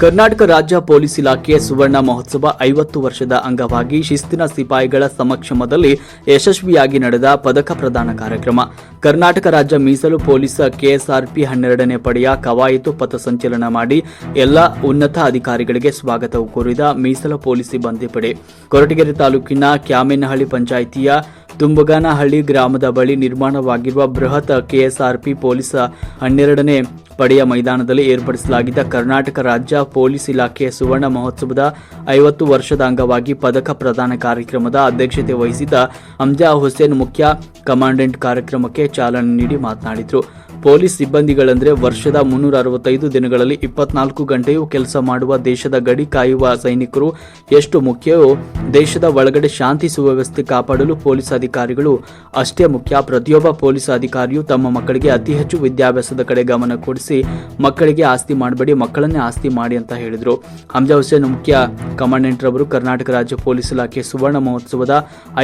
ಕರ್ನಾಟಕ ರಾಜ್ಯ ಪೊಲೀಸ್ ಇಲಾಖೆಯ ಸುವರ್ಣ ಮಹೋತ್ಸವ ಐವತ್ತು ವರ್ಷದ ಅಂಗವಾಗಿ ಶಿಸ್ತಿನ ಸಿಪಾಯಿಗಳ ಸಮಕ್ಷಮದಲ್ಲಿ ಯಶಸ್ವಿಯಾಗಿ ನಡೆದ ಪದಕ ಪ್ರದಾನ ಕಾರ್ಯಕ್ರಮ. ಕರ್ನಾಟಕ ರಾಜ್ಯ ಮೀಸಲು ಪೊಲೀಸ್ ಕೆಎಸ್ಆರ್ಪಿ ಹನ್ನೆರಡನೇ ಪಡೆಯ ಕವಾಯತು ಪಥಸಂಚಲನ ಮಾಡಿ ಎಲ್ಲ ಉನ್ನತ ಅಧಿಕಾರಿಗಳಿಗೆ ಸ್ವಾಗತ ಕೋರಿದ ಮೀಸಲು ಪೊಲೀಸ್ ಸಿಬ್ಬಂದಿ ಪಡೆ ಕೊರಟಗೆರೆ ತಾಲೂಕಿನ ಕ್ಯಾಮೇನಹಳ್ಳಿ ಪಂಚಾಯಿತಿಯ ತುಂಬಗಾನಹಳ್ಳಿ ಗ್ರಾಮದ ಬಳಿ ನಿರ್ಮಾಣವಾಗಿರುವ ಬೃಹತ್ ಕೆಎಸ್ಆರ್ಪಿ ಪೊಲೀಸ್ ಹನ್ನೆರಡನೇ ಪಡೆಯ ಮೈದಾನದಲ್ಲಿ ಏರ್ಪಡಿಸಲಾಗಿದ್ದ ಕರ್ನಾಟಕ ರಾಜ್ಯ ಪೊಲೀಸ್ ಇಲಾಖೆಯ ಸುವರ್ಣ ಮಹೋತ್ಸವದ ಐವತ್ತು ವರ್ಷದ ಅಂಗವಾಗಿ ಪದಕ ಪ್ರದಾನ ಕಾರ್ಯಕ್ರಮದ ಅಧ್ಯಕ್ಷತೆ ವಹಿಸಿದ್ದ ಅಂಜಾ ಹುಸೇನ್ ಮುಖ್ಯ ಕಮಾಂಡೆಂಟ್ ಕಾರ್ಯಕ್ರಮಕ್ಕೆ ಚಾಲನೆ ನೀಡಿ ಮಾತನಾಡಿದರು. ಪೊಲೀಸ್ ಸಿಬ್ಬಂದಿಗಳಂದ್ರೆ ವರ್ಷದ ಮುನ್ನೂರ ಅರವತ್ತೈದು ದಿನಗಳಲ್ಲಿ ಇಪ್ಪತ್ನಾಲ್ಕು ಗಂಟೆಯೂ ಕೆಲಸ ಮಾಡುವ ದೇಶದ ಗಡಿ ಕಾಯುವ ಸೈನಿಕರು ಎಷ್ಟು ಮುಖ್ಯವೋ ದೇಶದ ಒಳಗಡೆ ಶಾಂತಿ ಸುವ್ಯವಸ್ಥೆ ಕಾಪಾಡಲು ಪೊಲೀಸ್ ಅಧಿಕಾರಿಗಳು ಅಷ್ಟೇ ಮುಖ್ಯ, ಪ್ರತಿಯೊಬ್ಬ ಪೊಲೀಸ್ ಅಧಿಕಾರಿಯು ತಮ್ಮ ಮಕ್ಕಳಿಗೆ ಅತಿ ಹೆಚ್ಚು ವಿದ್ಯಾಭ್ಯಾಸದ ಕಡೆ ಗಮನ ಕೊಡಿಸಿ ಮಕ್ಕಳಿಗೆ ಆಸ್ತಿ ಮಾಡಬೇಡಿ, ಮಕ್ಕಳನ್ನೇ ಆಸ್ತಿ ಮಾಡಿ ಅಂತ ಹೇಳಿದರು. ಹಮ್ಜಾ ಹುಸೇನ್ ಮುಖ್ಯ ಕಮಾಂಡೆಂಟ್ ರವರು ಕರ್ನಾಟಕ ರಾಜ್ಯ ಪೊಲೀಸ್ ಇಲಾಖೆ ಸುವರ್ಣ ಮಹೋತ್ಸವದ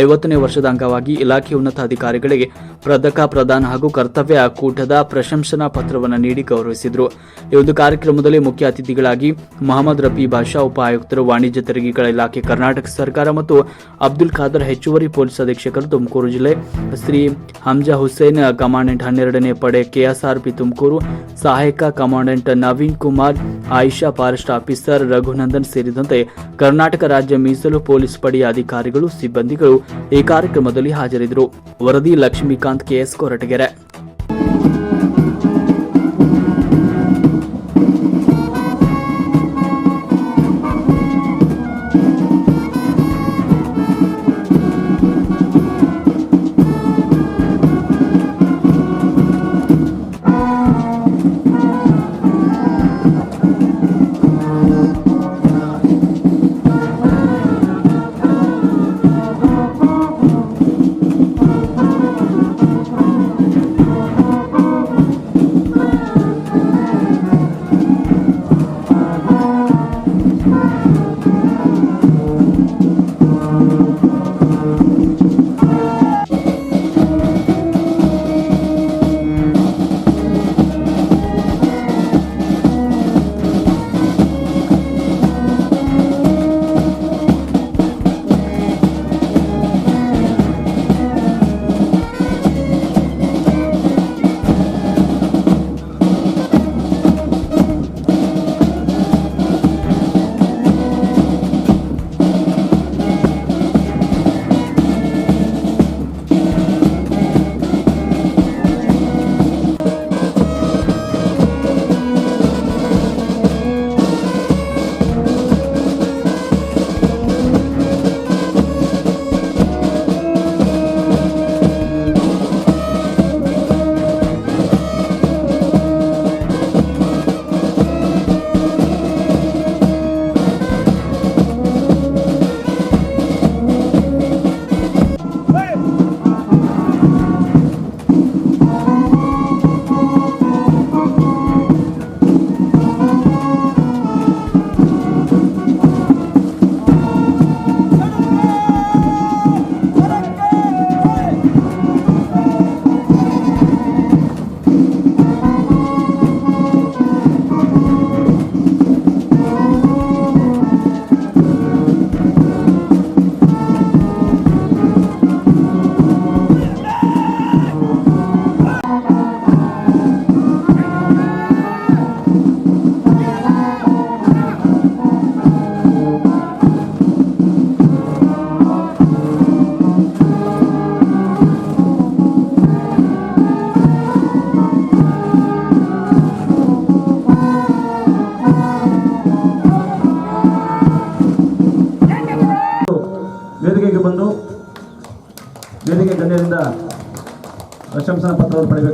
ಐವತ್ತನೇ ವರ್ಷದ ಅಂಗವಾಗಿ ಇಲಾಖೆ ಉನ್ನತ ಅಧಿಕಾರಿಗಳಿಗೆ ಪದಕ ಪ್ರದಾನ ಹಾಗೂ ಕರ್ತವ್ಯ ಕೂಟದ ಪ್ರಶಂಸನಾ ಪತ್ರವನ್ನು ನೀಡಿ ಗೌರವಿಸಿದರು. ಈ ಒಂದು ಕಾರ್ಯಕ್ರಮದಲ್ಲಿ ಮುಖ್ಯ ಅತಿಥಿಗಳಾಗಿ ಮೊಹಮ್ಮದ್ ರಫಿ ಭಾಷಾ ಉಪ ಆಯುಕ್ತರು ವಾಣಿಜ್ಯ ತೆರಿಗೆಗಳ ಇಲಾಖೆ, ಕರ್ನಾಟಕ ಸರ್ಕಾರ ಮತ್ತು ಅಬ್ದುಲ್ ಖಾದರ್ ಹೆಚ್ಚುವರಿ ಪೊಲೀಸ್ ಅಧೀಕ್ಷಕರು ತುಮಕೂರು ಜಿಲ್ಲೆ ಶ್ರೀ ಹಮ್ಜಾ ಹುಸೇನ್ ಕಮಾಂಡೆಂಟ್ ಹನ್ನೆರಡನೇ ಪಡೆ ಕೆಎಸ್ಆರ್ಪಿ ತುಮಕೂರು, ಸಹಾಯಕ commandant Naveen Kumar, Ayesha forest officer Raghunandan ಸೇರಿದಂತೆ ಕರ್ನಾಟಕ ರಾಜ್ಯ ಮೀಸಲು ಪೊಲೀಸ್ ಪಡೆಯ ಅಧಿಕಾರಿಗಳು, ಸಿಬ್ಬಂದಿಗಳು ಈ ಕಾರ್ಯಕ್ರಮದಲ್ಲಿ ಹಾಜರಿದ್ದರು. ವರದಿ ಲಕ್ಷ್ಮೀಕಾಂತ್ ಕೆಎಸ್ ಕೊರಟಗೆರೆ.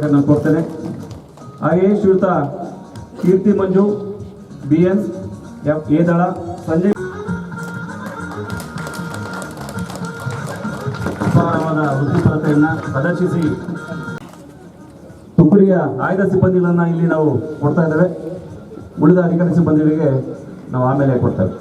ಪಡೆಯಬೇಕಂತ ನಾನು ಕೋರ್ತೇನೆ ಹಾಗೆಯೇ ಶ್ರೀಯುತ Keerthi Manju B N F. A. ದಳ ಸಂಜಯ್ ವೃತ್ತಿಪರತೆಯನ್ನು ಪ್ರದರ್ಶಿಸಿ ತುಕಡಿಯ ಆಯ್ದ ಸಿಬ್ಬಂದಿಗಳನ್ನ ಇಲ್ಲಿ ನಾವು ಕೊಡ್ತಾ ಇದ್ದೇವೆ. ಉಳಿದ ಅಧಿಕಾರಿ ಸಿಬ್ಬಂದಿಗಳಿಗೆ ನಾವು ಆಮೇಲೆ ಕೊಡ್ತೇವೆ.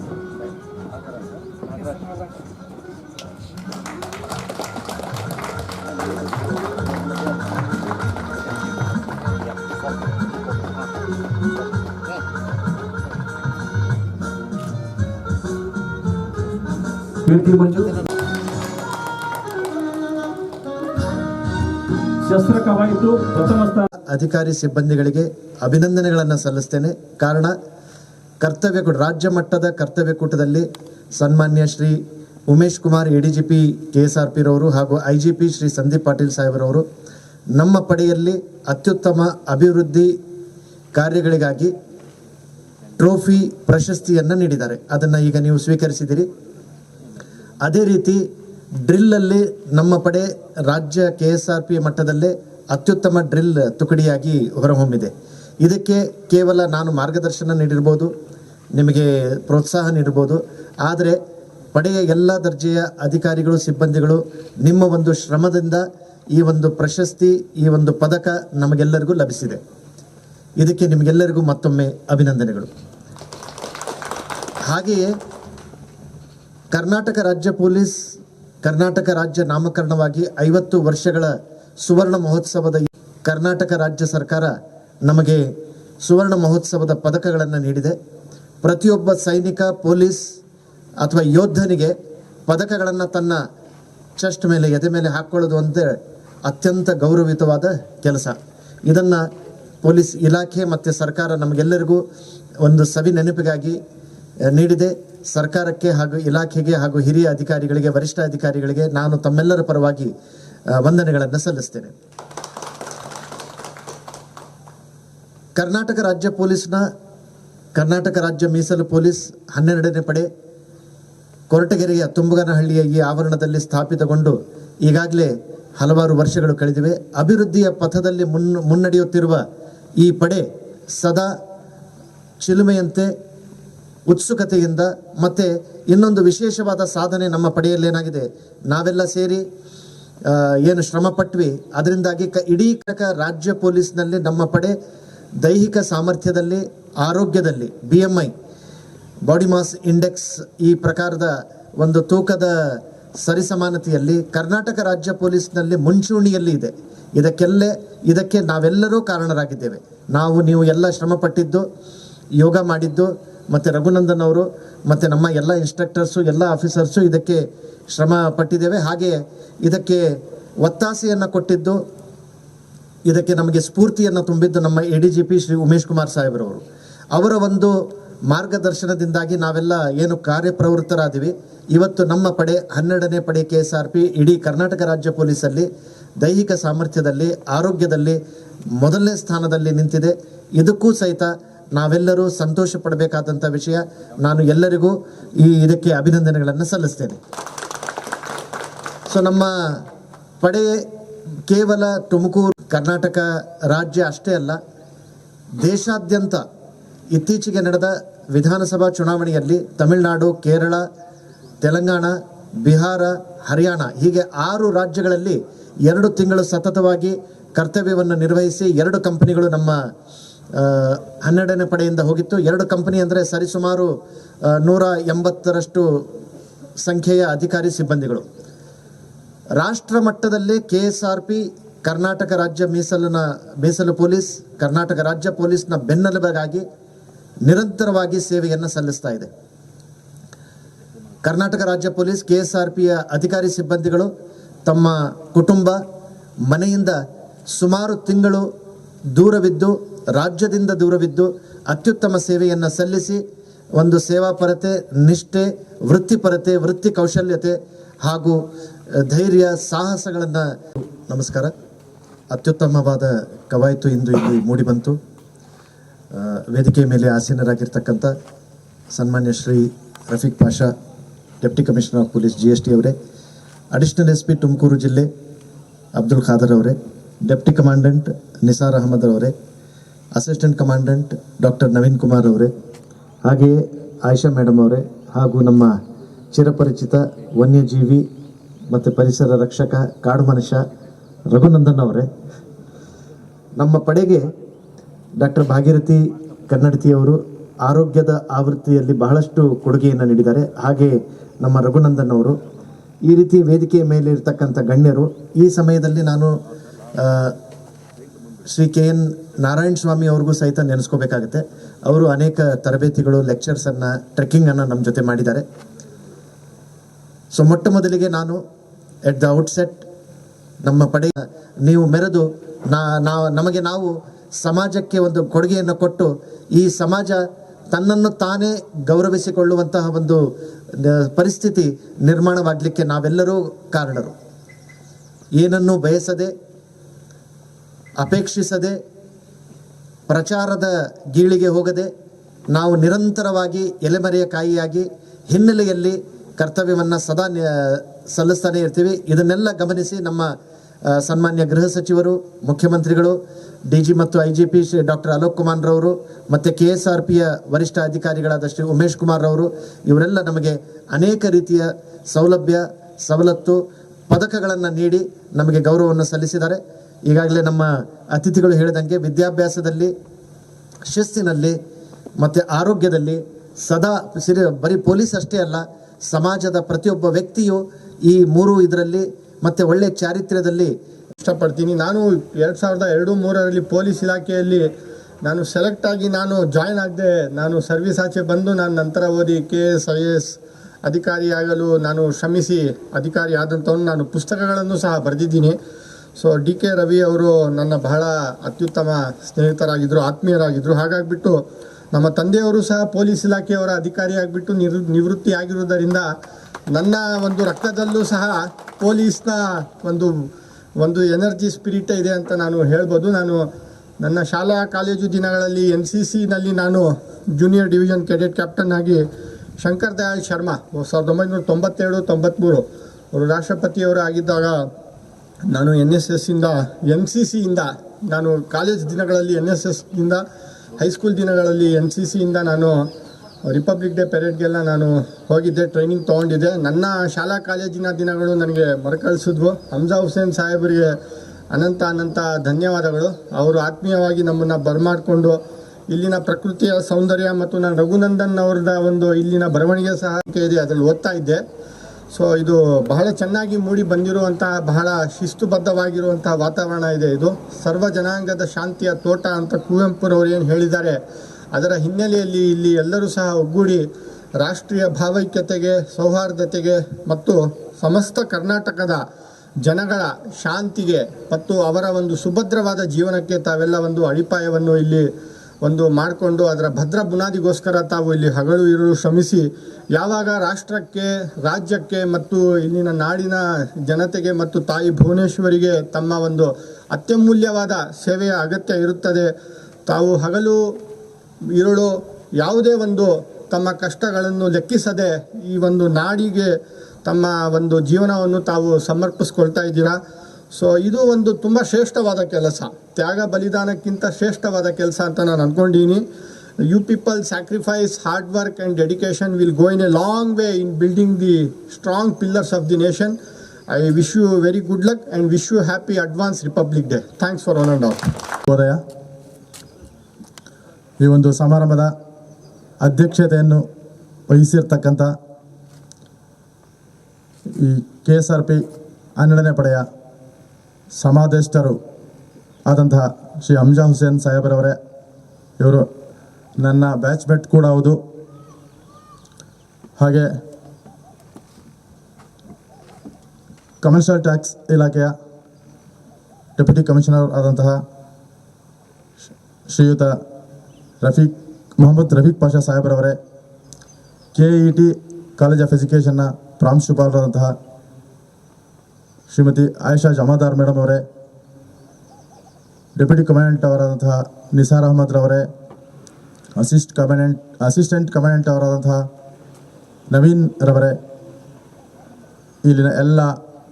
ಕೀರ್ತಿ ಮಂಜು ಶಸ್ತ್ರ ಕವಾಯಿತು ಪ್ರಥಮ ಸ್ಥಾನ. ಅಧಿಕಾರಿ ಸಿಬ್ಬಂದಿಗಳಿಗೆ ಅಭಿನಂದನೆಗಳನ್ನು ಸಲ್ಲಿಸ್ತೇನೆ. ಕಾರಣ, ಕರ್ತವ್ಯ ರಾಜ್ಯ ಮಟ್ಟದ ಕರ್ತವ್ಯ ಕೂಟದಲ್ಲಿ ಸನ್ಮಾನ್ಯ Shri Umesh Kumar A D G P K S R ಪಿರವರು ಹಾಗೂ I G P Shri Sandeep Patil ಸಾಹೇಬರವರು ನಮ್ಮ ಪಡೆಯಲ್ಲಿ ಅತ್ಯುತ್ತಮ ಅಭಿವೃದ್ಧಿ ಕಾರ್ಯಗಳಿಗಾಗಿ ಟ್ರೋಫಿ ಪ್ರಶಸ್ತಿಯನ್ನು ನೀಡಿದ್ದಾರೆ. ಅದನ್ನು ಈಗ ನೀವು ಸ್ವೀಕರಿಸಿದಿರಿ ಅದೇ ರೀತಿ ಡ್ರಿಲ್ಲಲ್ಲಿ ನಮ್ಮ ಪಡೆ ರಾಜ್ಯ ಕೆ ಎಸ್ ಆರ್ ಪಿ ಮಟ್ಟದಲ್ಲೇ ಅತ್ಯುತ್ತಮ ಡ್ರಿಲ್ ತುಕಡಿಯಾಗಿ ಹೊರಹೊಮ್ಮಿದೆ. ಇದಕ್ಕೆ ಕೇವಲ ನಾನು ಮಾರ್ಗದರ್ಶನ ನೀಡಿರ್ಬೋದು, ನಿಮಗೆ ಪ್ರೋತ್ಸಾಹ ನೀಡಿರ್ಬೋದು, ಆದರೆ ಪಡೆಯ ಎಲ್ಲ ದರ್ಜೆಯ ಅಧಿಕಾರಿಗಳು, ಸಿಬ್ಬಂದಿಗಳು ನಿಮ್ಮ ಒಂದು ಶ್ರಮದಿಂದ ಈ ಒಂದು ಪ್ರಶಸ್ತಿ, ಈ ಒಂದು ಪದಕ ನಮಗೆಲ್ಲರಿಗೂ ಲಭಿಸಿದೆ. ಇದಕ್ಕೆ ನಿಮಗೆಲ್ಲರಿಗೂ ಮತ್ತೊಮ್ಮೆ ಅಭಿನಂದನೆಗಳು. ಹಾಗೆಯೇ ಕರ್ನಾಟಕ ರಾಜ್ಯ ಪೊಲೀಸ್ ಕರ್ನಾಟಕ ರಾಜ್ಯ ನಾಮಕರಣವಾಗಿ ಐವತ್ತು ವರ್ಷಗಳ ಸುವರ್ಣ ಮಹೋತ್ಸವದ ಕರ್ನಾಟಕ ರಾಜ್ಯ ಸರ್ಕಾರ ನಮಗೆ ಸುವರ್ಣ ಮಹೋತ್ಸವದ ಪದಕಗಳನ್ನು ನೀಡಿದೆ. ಪ್ರತಿಯೊಬ್ಬ ಸೈನಿಕ, ಪೊಲೀಸ್ ಅಥವಾ ಯೋಧನಿಗೆ ಪದಕಗಳನ್ನು ತನ್ನ ಚೆಸ್ಟ್ ಮೇಲೆ, ಎದೆ ಮೇಲೆ ಹಾಕ್ಕೊಳ್ಳೋದು ಅಂತ ಅತ್ಯಂತ ಗೌರವಿತವಾದ ಕೆಲಸ. ಇದನ್ನು ಪೊಲೀಸ್ ಇಲಾಖೆ ಮತ್ತು ಸರ್ಕಾರ ನಮಗೆಲ್ಲರಿಗೂ ಒಂದು ಸವಿ ನೆನಪಿಗಾಗಿ ನೀಡಿದೆ. ಸರ್ಕಾರಕ್ಕೆ ಹಾಗೂ ಇಲಾಖೆಗೆ ಹಾಗೂ ಹಿರಿಯ ಅಧಿಕಾರಿಗಳಿಗೆ, ವರಿಷ್ಠ ಅಧಿಕಾರಿಗಳಿಗೆ ನಾನು ತಮ್ಮೆಲ್ಲರ ಪರವಾಗಿ ವಂದನೆಗಳನ್ನು ಸಲ್ಲಿಸ್ತೇನೆ. ಕರ್ನಾಟಕ ರಾಜ್ಯ ಪೊಲೀಸ್ನ, ಕರ್ನಾಟಕ ರಾಜ್ಯ ಮೀಸಲು ಪೊಲೀಸ್ ಹನ್ನೆರಡನೇ ಪಡೆ, ಕೊರಟಗೆರೆಯ ತುಂಬಗನಹಳ್ಳಿಯ ಈ ಆವರಣದಲ್ಲಿ ಸ್ಥಾಪಿತಗೊಂಡು ಈಗಾಗಲೇ ಹಲವಾರು ವರ್ಷಗಳು ಕಳೆದಿವೆ. ಅಭಿವೃದ್ಧಿಯ ಪಥದಲ್ಲಿ ಮುನ್, ಮುನ್ನಡೆಯುತ್ತಿರುವ ಈ ಪಡೆ ಸದಾ ಚಿಲುಮೆಯಂತೆ ಉತ್ಸುಕತೆಯಿಂದ ಮತ್ತು ಇನ್ನೊಂದು ವಿಶೇಷವಾದ ಸಾಧನೆ ನಮ್ಮ ಪಡೆಯಲ್ಲೇನಾಗಿದೆ ನಾವೆಲ್ಲ ಸೇರಿ ಏನು ಶ್ರಮ ಪಟ್ವಿ ಅದರಿಂದಾಗಿ ಕ, ಇಡೀ ಕಡಕ ರಾಜ್ಯ ಪೊಲೀಸ್ನಲ್ಲಿ ನಮ್ಮ ಪಡೆ ದೈಹಿಕ ಸಾಮರ್ಥ್ಯದಲ್ಲಿ, ಆರೋಗ್ಯದಲ್ಲಿ B M I body mass index ಈ ಪ್ರಕಾರದ ಒಂದು ತೂಕದ ಸರಿಸಮಾನತೆಯಲ್ಲಿ ಕರ್ನಾಟಕ ರಾಜ್ಯ ಪೊಲೀಸ್ನಲ್ಲಿ ಮುಂಚೂಣಿಯಲ್ಲಿ ಇದೆ. ಇದಕ್ಕೆಲ್ಲೇ, ಇದಕ್ಕೆ ನಾವೆಲ್ಲರೂ ಕಾರಣರಾಗಿದ್ದೇವೆ. ನಾವು, ನೀವು ಎಲ್ಲ ಶ್ರಮಪಟ್ಟಿದ್ದು, ಯೋಗ ಮಾಡಿದ್ದು ಮತ್ತು ರಘುನಂದನ್ ಅವರು, ಮತ್ತು ನಮ್ಮ ಎಲ್ಲ ಇನ್ಸ್ಟ್ರಕ್ಟರ್ಸು ಎಲ್ಲ ಆಫೀಸರ್ಸು ಇದಕ್ಕೆ ಶ್ರಮ ಪಟ್ಟಿದ್ದೇವೆ. ಹಾಗೆ ಇದಕ್ಕೆ ಒತ್ತಾಸೆಯನ್ನು ಕೊಟ್ಟಿದ್ದು, ಇದಕ್ಕೆ ನಮಗೆ ಸ್ಫೂರ್ತಿಯನ್ನು ತುಂಬಿದ್ದು ನಮ್ಮ A D G P Shri Umesh Kumar ಸಾಹೇಬ್ರವರು. ಅವರ ಒಂದು ಮಾರ್ಗದರ್ಶನದಿಂದಾಗಿ ನಾವೆಲ್ಲ ಏನು ಕಾರ್ಯಪ್ರವೃತ್ತರಾದಿವಿ. ಇವತ್ತು ನಮ್ಮ ಪಡೆ, ಹನ್ನೆರಡನೇ ಪಡೆ ಕೆ ಎಸ್ ಆರ್ ಪಿ ಇಡೀ ಕರ್ನಾಟಕ ರಾಜ್ಯ ಪೊಲೀಸಲ್ಲಿ, ದೈಹಿಕ ಸಾಮರ್ಥ್ಯದಲ್ಲಿ, ಆರೋಗ್ಯದಲ್ಲಿ ಮೊದಲನೇ ಸ್ಥಾನದಲ್ಲಿ ನಿಂತಿದೆ. ಇದಕ್ಕೂ ಸಹಿತ ನಾವೆಲ್ಲರೂ ಸಂತೋಷ ಪಡಬೇಕಾದಂಥ ವಿಷಯ ನಾನು ಎಲ್ಲರಿಗೂ ಈ ಇದಕ್ಕೆ ಅಭಿನಂದನೆಗಳನ್ನು ಸಲ್ಲಿಸ್ತೇನೆ. ಸೊ ನಮ್ಮ ಪಡೆ ಕೇವಲ ತುಮಕೂರು, ಕರ್ನಾಟಕ ರಾಜ್ಯ ಅಷ್ಟೇ ಅಲ್ಲ, ದೇಶಾದ್ಯಂತ ಇತ್ತೀಚೆಗೆ ನಡೆದ ವಿಧಾನಸಭಾ ಚುನಾವಣೆಯಲ್ಲಿ ತಮಿಳುನಾಡು, ಕೇರಳ, ತೆಲಂಗಾಣ, ಬಿಹಾರ, ಹರಿಯಾಣ ಹೀಗೆ ಆರು ರಾಜ್ಯಗಳಲ್ಲಿ ಎರಡು ತಿಂಗಳು ಸತತವಾಗಿ ಕರ್ತವ್ಯವನ್ನು ನಿರ್ವಹಿಸಿ ಎರಡು ಕಂಪನಿಗಳು ನಮ್ಮ ಹನ್ನೆರಡನೇ ಪಡೆಯಿಂದ ಹೋಗಿತ್ತು. ಎರಡು ಕಂಪನಿ ಅಂದರೆ ಸರಿಸುಮಾರು ನೂರ ಎಂಬತ್ತರಷ್ಟು ಸಂಖ್ಯೆಯ ಅಧಿಕಾರಿ ಸಿಬ್ಬಂದಿಗಳು. ರಾಷ್ಟ್ರ ಮಟ್ಟದಲ್ಲಿ K S R P Karnataka ರಾಜ್ಯ ಮೀಸಲಿನ, ಮೀಸಲು ಪೊಲೀಸ್, ಕರ್ನಾಟಕ ರಾಜ್ಯ ಪೊಲೀಸ್ನ ಬೆನ್ನೆಲುಬಾಗಿ ನಿರಂತರವಾಗಿ ಸೇವೆಯನ್ನು ಸಲ್ಲಿಸ್ತಾ ಇದೆ. ಕರ್ನಾಟಕ ರಾಜ್ಯ ಪೊಲೀಸ್ ಕೆ ಎಸ್ ಆರ್ ಪಿಯ ಅಧಿಕಾರಿ ಸಿಬ್ಬಂದಿಗಳು ತಮ್ಮ ಕುಟುಂಬ ಮನೆಯಿಂದ ಸುಮಾರು ತಿಂಗಳು ದೂರವಿದ್ದು ರಾಜ್ಯದಿಂದ ದೂರವಿದ್ದು ಅತ್ಯುತ್ತಮ ಸೇವೆಯನ್ನು ಸಲ್ಲಿಸಿ ಒಂದು ಸೇವಾಪರತೆ ನಿಷ್ಠೆ ವೃತ್ತಿಪರತೆ ವೃತ್ತಿ ಕೌಶಲ್ಯತೆ ಹಾಗೂ ಧೈರ್ಯ, ಸಾಹಸಗಳನ್ನು ನಮಸ್ಕಾರ. ಅತ್ಯುತ್ತಮವಾದ ಕವಾಯಿತು ಇಂದು ಇಲ್ಲಿ ಮೂಡಿಬಂತು. ವೇದಿಕೆ ಮೇಲೆ ಆಸೀನರಾಗಿರ್ತಕ್ಕಂಥ ಸನ್ಮಾನ್ಯ Shri Rafiq Pasha, deputy commissioner of police G S T ಅವರೇ, ಅಡಿಷನಲ್ ಎಸ್ ಪಿ ತುಮಕೂರು ಜಿಲ್ಲೆ ಅಬ್ದುಲ್ ಖಾದರ್ ಅವರೇ, ಡೆಪ್ಟಿ ಕಮಾಂಡೆಂಟ್ ನಿಸಾರ್ ಅಹಮದ್ ಅವರೇ assistant commandant doctor Naveen Kumar ಅವರೇ, ಹಾಗೆಯೇ ಆಯಿಷಾ ಮೇಡಮ್ ಅವರೇ ಹಾಗೂ ನಮ್ಮ ಚಿರಪರಿಚಿತ ವನ್ಯಜೀವಿ ಮತ್ತು ಪರಿಸರ ರಕ್ಷಕ ಕಾಡು ಮನುಷ್ಯ ರಘುನಂದನ್ ಅವರೇ. ನಮ್ಮ ಪಡೆಗೆ ಡಾಕ್ಟರ್ ಭಾಗೀರಥಿ ಕನ್ನಡತಿಯವರು ಆರೋಗ್ಯದ ಆವೃತ್ತಿಯಲ್ಲಿ ಬಹಳಷ್ಟು ಕೊಡುಗೆಯನ್ನು ನೀಡಿದ್ದಾರೆ. ಹಾಗೆ ನಮ್ಮ ರಘುನಂದನ್ ಅವರು, ಈ ರೀತಿ ವೇದಿಕೆಯ ಮೇಲೆ ಇರತಕ್ಕಂಥ ಗಣ್ಯರು, ಈ ಸಮಯದಲ್ಲಿ ನಾನು ಶ್ರೀ ಕೆ ಎನ್ ನಾರಾಯಣ ಸ್ವಾಮಿ ಅವ್ರಿಗೂ ಸಹಿತ ನೆನೆಸ್ಕೋಬೇಕಾಗುತ್ತೆ. ಅವರು ಅನೇಕ ತರಬೇತಿಗಳು ಲೆಕ್ಚರ್ಸನ್ನು ಟ್ರೆಕ್ಕಿಂಗನ್ನು ನಮ್ಮ ಜೊತೆ ಮಾಡಿದ್ದಾರೆ. ಸೊ ಮೊಟ್ಟ ಮೊದಲಿಗೆ ನಾನು ಎಟ್ ದ ಔಟ್ಸೆಟ್ ನಮ್ಮ ಪಡೆಯ ನೀವು ಮೆರೆದು ನಾ ನಾವು ನಮಗೆ ನಾವು ಸಮಾಜಕ್ಕೆ ಒಂದು ಕೊಡುಗೆಯನ್ನು ಕೊಟ್ಟು ಈ ಸಮಾಜ ತನ್ನನ್ನು ತಾನೇ ಗೌರವಿಸಿಕೊಳ್ಳುವಂತಹ ಒಂದು ಪರಿಸ್ಥಿತಿ ನಿರ್ಮಾಣವಾಗಲಿಕ್ಕೆ ನಾವೆಲ್ಲರೂ ಕಾರಣರು. ಏನನ್ನು ಬಯಸದೆ ಅಪೇಕ್ಷಿಸದೆ ಪ್ರಚಾರದ ಗೀಳಿಗೆ ಹೋಗದೆ ನಾವು ನಿರಂತರವಾಗಿ ಎಲೆಮರೆಯ ಕಾಯಿಯಾಗಿ ಹಿನ್ನೆಲೆಯಲ್ಲಿ ಕರ್ತವ್ಯವನ್ನು ಸದಾ ಸಲ್ಲಿಸ್ತಾನೆ ಇರ್ತೀವಿ. ಇದನ್ನೆಲ್ಲ ಗಮನಿಸಿ ನಮ್ಮ ಸನ್ಮಾನ್ಯ ಗೃಹ ಸಚಿವರು, ಮುಖ್ಯಮಂತ್ರಿಗಳು, ಡಿ ಜಿ ಮತ್ತು I G P doctor Alok Kumar ರವರು, ಮತ್ತು ಕೆ ಎಸ್ ಆರ್ ಪಿಯ ವರಿಷ್ಠ ಅಧಿಕಾರಿಗಳಾದ ಶ್ರೀ ಉಮೇಶ್ ಕುಮಾರ್ ರವರು, ಇವರೆಲ್ಲ ನಮಗೆ ಅನೇಕ ರೀತಿಯ ಸೌಲಭ್ಯ, ಸವಲತ್ತು, ಪದಕಗಳನ್ನು ನೀಡಿ ನಮಗೆ ಗೌರವವನ್ನು ಸಲ್ಲಿಸಿದ್ದಾರೆ. ಈಗಾಗಲೇ ನಮ್ಮ ಅತಿಥಿಗಳು ಹೇಳಿದಂಗೆ ವಿದ್ಯಾಭ್ಯಾಸದಲ್ಲಿ, ಶಿಸ್ತಿನಲ್ಲಿ ಮತ್ತು ಆರೋಗ್ಯದಲ್ಲಿ ಸದಾ ಸಿರಿ, ಬರೀ ಪೊಲೀಸ್ ಅಷ್ಟೇ ಅಲ್ಲ, ಸಮಾಜದ ಪ್ರತಿಯೊಬ್ಬ ವ್ಯಕ್ತಿಯು ಈ ಮೂರು ಇದರಲ್ಲಿ ಮತ್ತು ಒಳ್ಳೆಯ ಚಾರಿತ್ರ್ಯದಲ್ಲಿ ಇಷ್ಟಪಡ್ತೀನಿ. ನಾನು ಎರಡು ಸಾವಿರದ ಎರಡು ಮೂರರಲ್ಲಿ ಪೊಲೀಸ್ ಇಲಾಖೆಯಲ್ಲಿ ನಾನು ಸೆಲೆಕ್ಟ್ ಆಗಿ ನಾನು ಜಾಯ್ನ್ ಆಗದೆ ನಾನು ಸರ್ವಿಸ್ ಆಚೆ ಬಂದು ನಾನು ನಂತರ ಓದಿ ಕೆ ಎಸ್ ಐ ಎಸ್ ಅಧಿಕಾರಿಯಾಗಲು ನಾನು ಶ್ರಮಿಸಿ ಅಧಿಕಾರಿ ಆದಂಥವನು ನಾನು ಪುಸ್ತಕಗಳನ್ನು ಸಹ ಬರೆದಿದ್ದೀನಿ. ಸೊ ಡಿ ಕೆ ರವಿ ಅವರು ನನ್ನ ಬಹಳ ಅತ್ಯುತ್ತಮ ಸ್ನೇಹಿತರಾಗಿದ್ದರು ಆತ್ಮೀಯರಾಗಿದ್ದರು ಹಾಗಾಗಿಬಿಟ್ಟು ನಮ್ಮ ತಂದೆಯವರು ಸಹ ಪೊಲೀಸ್ ಇಲಾಖೆಯವರ ಅಧಿಕಾರಿಯಾಗಿಬಿಟ್ಟು ನಿರ್ ನಿವೃ ನಿವೃತ್ತಿ ಆಗಿರುವುದರಿಂದ ನನ್ನ ಒಂದು ರಕ್ತದಲ್ಲೂ ಸಹ ಪೊಲೀಸ್ನ ಒಂದು ಒಂದು ಎನರ್ಜಿ ಸ್ಪಿರಿಟ್ ಇದೆ ಅಂತ ನಾನು ಹೇಳ್ಬೋದು. ನಾನು ನನ್ನ ಶಾಲಾ ಕಾಲೇಜು ದಿನಗಳಲ್ಲಿ ಎನ್ ಸಿ ಸಿನಲ್ಲಿ ನಾನು ಜೂನಿಯರ್ ಡಿವಿಷನ್ ಕೆಡೆಟ್ ಕ್ಯಾಪ್ಟನ್ ಆಗಿ ಶಂಕರ್ ದಯಾಳ್ ಶರ್ಮಾ, ಸಾವಿರದ ಒಂಬೈನೂರ ತೊಂಬತ್ತೆರಡು ತೊಂಬತ್ತ್ಮೂರು ಅವರು ರಾಷ್ಟ್ರಪತಿಯವರು ಆಗಿದ್ದಾಗ ನಾನು ಎನ್ ಎಸ್ ಎಸ್ಸಿಂದ ಎನ್ ಸಿ ಸಿಯಿಂದ ನಾನು ಕಾಲೇಜ್ ದಿನಗಳಲ್ಲಿ ಎನ್ ಎಸ್ ಎಸ್ ಇಂದ ಹೈಸ್ಕೂಲ್ ದಿನಗಳಲ್ಲಿ ಎನ್ ಸಿ ಸಿಯಿಂದ ನಾನು ರಿಪಬ್ಲಿಕ್ ಡೇ ಪೆರೇಡ್ಗೆಲ್ಲ ನಾನು ಹೋಗಿದ್ದೆ ಟ್ರೈನಿಂಗ್ ತೊಗೊಂಡಿದ್ದೆ. ನನ್ನ ಶಾಲಾ ಕಾಲೇಜಿನ ದಿನಗಳು ನನಗೆ ಮರುಕಳಿಸಿದ್ವು. ಹಮ್ಜಾ ಹುಸೇನ್ ಸಾಹೇಬರಿಗೆ ಅನಂತ ಅನಂತ ಧನ್ಯವಾದಗಳು. ಅವರು ಆತ್ಮೀಯವಾಗಿ ನಮ್ಮನ್ನು ಬರಮಾಡಿಕೊಂಡು ಇಲ್ಲಿನ ಪ್ರಕೃತಿಯ ಸೌಂದರ್ಯ ಮತ್ತು ನಾನು ರಘುನಂದನ್ ಅವ್ರದ ಒಂದು ಇಲ್ಲಿನ ಬರವಣಿಗೆ ಸಹ ಇದೆ, ಅದರಲ್ಲಿ ಓದ್ತಾ ಇದ್ದೆ. ಸೊ ಇದು ಬಹಳ ಚೆನ್ನಾಗಿ ಮೂಡಿ ಬಂದಿರುವಂತಹ, ಬಹಳ ಶಿಸ್ತುಬದ್ಧವಾಗಿರುವಂತಹ ವಾತಾವರಣ ಇದೆ ಇದು. ಸರ್ವ ಜನಾಂಗದ ಶಾಂತಿಯ ತೋಟ ಅಂತ ಕುವೆಂಪುರವರು ಏನು ಹೇಳಿದ್ದಾರೆ, ಅದರ ಹಿನ್ನೆಲೆಯಲ್ಲಿ ಇಲ್ಲಿ ಎಲ್ಲರೂ ಸಹ ಒಗ್ಗೂಡಿ ರಾಷ್ಟ್ರೀಯ ಭಾವೈಕ್ಯತೆಗೆ, ಸೌಹಾರ್ದತೆಗೆ ಮತ್ತು ಸಮಸ್ತ ಕರ್ನಾಟಕದ ಜನಗಳ ಶಾಂತಿಗೆ ಮತ್ತು ಅವರ ಒಂದು ಸುಭದ್ರವಾದ ಜೀವನಕ್ಕೆ ತಾವೆಲ್ಲ ಒಂದು ಅಡಿಪಾಯವನ್ನು ಇಲ್ಲಿ ಒಂದು ಮಾಡಿಕೊಂಡು ಅದರ ಭದ್ರ ಬುನಾದಿಗೋಸ್ಕರ ತಾವು ಇಲ್ಲಿ ಹಗಲು ಇರಲು ಶ್ರಮಿಸಿ, ಯಾವಾಗ ರಾಷ್ಟ್ರಕ್ಕೆ, ರಾಜ್ಯಕ್ಕೆ ಮತ್ತು ಇಲ್ಲಿನ ನಾಡಿನ ಜನತೆಗೆ ಮತ್ತು ತಾಯಿ ಭುವನೇಶ್ವರಿಗೆ ತಮ್ಮ ಒಂದು ಅತ್ಯಮೂಲ್ಯವಾದ ಸೇವೆಯ ಅಗತ್ಯ ಇರುತ್ತದೆ, ತಾವು ಹಗಲು ಇರುಳು ಯಾವುದೇ ಒಂದು ತಮ್ಮ ಕಷ್ಟಗಳನ್ನು ಲೆಕ್ಕಿಸದೆ ಈ ಒಂದು ನಾಡಿಗೆ ತಮ್ಮ ಒಂದು ಜೀವನವನ್ನು ತಾವು ಸಮರ್ಪಿಸ್ಕೊಳ್ತಾ ಇದ್ದೀರಾ? ಸೊ ಇದು ಒಂದು ತುಂಬ ಶ್ರೇಷ್ಠವಾದ ಕೆಲಸ. ತ್ಯಾಗ ಬಲಿದಾನಕ್ಕಿಂತ ಶ್ರೇಷ್ಠವಾದ ಕೆಲಸ ಅಂತ ನಾನು ಅಂದ್ಕೊಂಡಿದ್ದೀನಿ you people sacrifice hard work and dedication will go in a long way in building the strong pillars of the nation I wish you very good luck and wish you happy advance republic day thanks for one and all ಉದಯ ಈ ಒಂದು ಸಮಾರಂಭದ ಅಧ್ಯಕ್ಷತೆಯನ್ನು ವಹಿಸಿರ್ತಕ್ಕಂಥ ಈ K S R P ಹನ್ನೆರಡನೇ ಪಡೆಯ ಸಮಾದೇಷ್ಟರು ಆದಂತಹ ಶ್ರೀ ಅಂಜಾ ಹುಸೇನ್ ಸಾಹೇಬರವರೇ, ಇವರು ನನ್ನ ಬ್ಯಾಚ್ಮೆಟ್ ಕೂಡ ಹೌದು. ಹಾಗೆ ಕಮರ್ಷಿಯಲ್ ಟ್ಯಾಕ್ಸ್ ಇಲಾಖೆಯ ಡೆಪ್ಯೂಟಿ ಕಮಿಷನರ್ ಆದಂತಹ ಶ್ರೀಯುತ Rafiq, Mohammed Rafiq Pasha ಸಾಹೇಬರವರೇ, K E T college of ಎಜುಕೇಷನ್ನ ಪ್ರಾಂಶುಪಾಲರಾದಂತಹ ಶ್ರೀಮತಿ ಆಯಿಷಾ ಜಮಾದಾರ್ ಮೇಡಮ್ ಅವರೇ, ಡೆಪ್ಯೂಟಿ ಕಮಾಂಡೆಂಟ್ ಅವರಾದಂತಹ ನಿಸಾರ್ ಅಹಮದ್ ರವರೇ, ಅಸಿಸ್ಟ್ ಕಮಾಂಡೆಂಟ್ ಅಸಿಸ್ಟೆಂಟ್ ಕಮಾಂಡೆಂಟ್ ಅವರಾದಂತಹ ನವೀನ್ ರವರೇ, ಇಲ್ಲಿನ ಎಲ್ಲ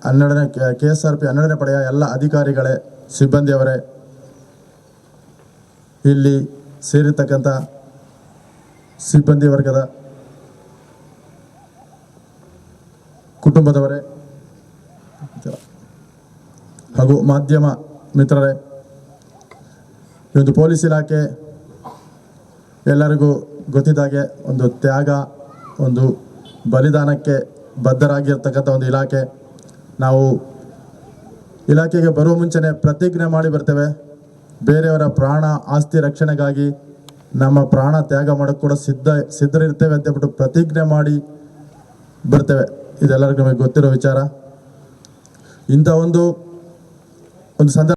ಹನ್ನೆರಡನೇ ಕೆ ಎಸ್ ಆರ್ ಪಿ ಹನ್ನೆರಡನೇ ಪಡೆಯ ಎಲ್ಲ ಅಧಿಕಾರಿಗಳೇ ಸಿಬ್ಬಂದಿಯವರೇ ಇಲ್ಲಿ ಸೇರಿರ್ತಕ್ಕಂಥ ಸಿಬ್ಬಂದಿ ವರ್ಗದ ಕುಟುಂಬದವರೇ ಹಾಗೂ ಮಾಧ್ಯಮ ಮಿತ್ರರೇ ಈ ಒಂದು ಪೊಲೀಸ್ ಇಲಾಖೆ ಎಲ್ಲರಿಗೂ ಗೊತ್ತಿದ್ದಾಗೆ ಒಂದು ತ್ಯಾಗ, ಒಂದು ಬಲಿದಾನಕ್ಕೆ ಬದ್ಧರಾಗಿರ್ತಕ್ಕಂಥ ಒಂದು ಇಲಾಖೆ. ನಾವು ಇಲಾಖೆಗೆ ಬರುವ ಮುಂಚೆನೆ ಪ್ರತಿಜ್ಞೆ ಮಾಡಿ ಬರ್ತೇವೆ. ಬೇರೆಯವರ ಪ್ರಾಣ ಆಸ್ತಿ ರಕ್ಷಣೆಗಾಗಿ ನಮ್ಮ ಪ್ರಾಣ ತ್ಯಾಗ ಮಾಡೋಕ್ಕೆ ಕೂಡ ಸಿದ್ಧ, ಸಿದ್ಧರಿರ್ತೇವೆ ಅಂತ ಹೇಳ್ಬಿಟ್ಟು ಪ್ರತಿಜ್ಞೆ ಮಾಡಿ ಬರ್ತೇವೆ. ಇದೆಲ್ಲರಿಗೂ ನಮಗೆ ಗೊತ್ತಿರೋ ವಿಚಾರ. ಇಂಥ ಒಂದು ಒಂದು ಸಂದರ್ಭ